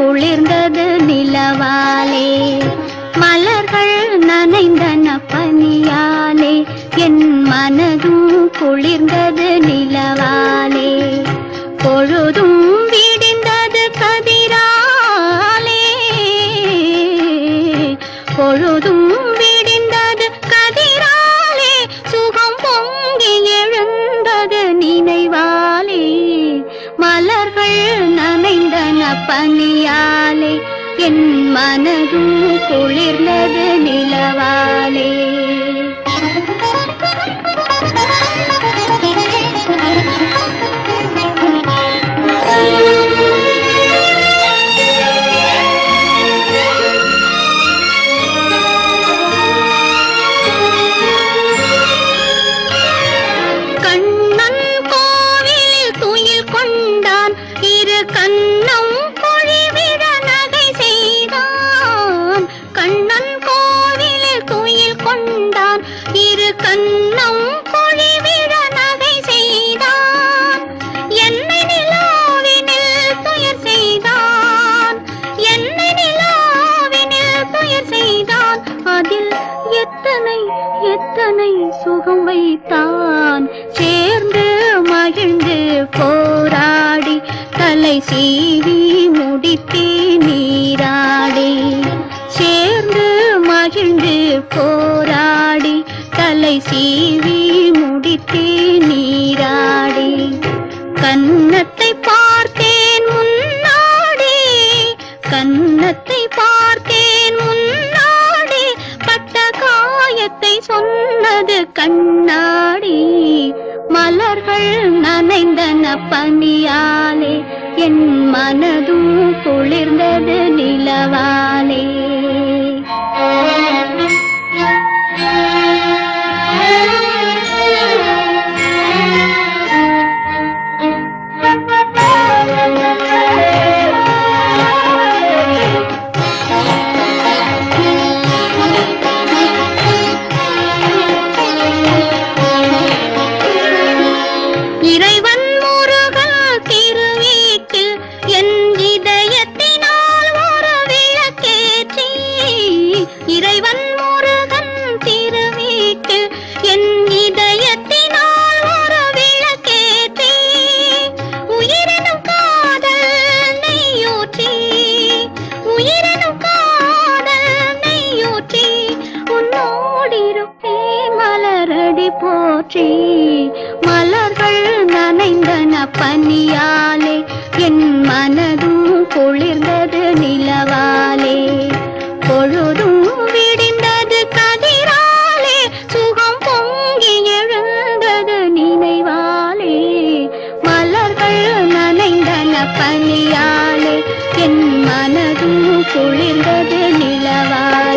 குளிர்ந்தது நிலவாலே. மலர்கள் நனைந்தன பனியாலே. என் மனதும் குளிர்ந்தது நிலவாலே. பொழுதும் விடிந்தது கதிராலே. பொழுதும் விடிந்தது கதிராலே. சுகம் பொங்கி எழுந்தது நினைவாலே. மலர்கள் நனைந்தன பனியாலே என் மனதும் குளிர்ந்தது நிலவாலே. கண்ணன் கோவில் துயில் கொண்டான். இரு கண் வைத்தான் அதில் எத்தனை எத்தனை சுகம் வைத்தான்? சேர்ந்து மகிழ்ந்து போராடி தலை சீவி முடித்தே நீராடி. சேர்ந்து மகிழ்ந்து போராடி தலை சீவி முடித்தே நீராடி. கண்கள் நனைந்தன பனியாலே. என் மனதும் குளிர்ந்தது நிலவாலே. போற்றி. மலர்கள் நனைந்தன பனியாலே என் மனதும் குளிர்ந்தது நிலவாலே. பொழுதும் விடிந்தது கதிராலே சுகம் பொங்கி எழுந்தது நினைவாலே. மலர்கள் நனைந்தன பனியாலே என் மனதும் குளிர்ந்தது நிலவாலே.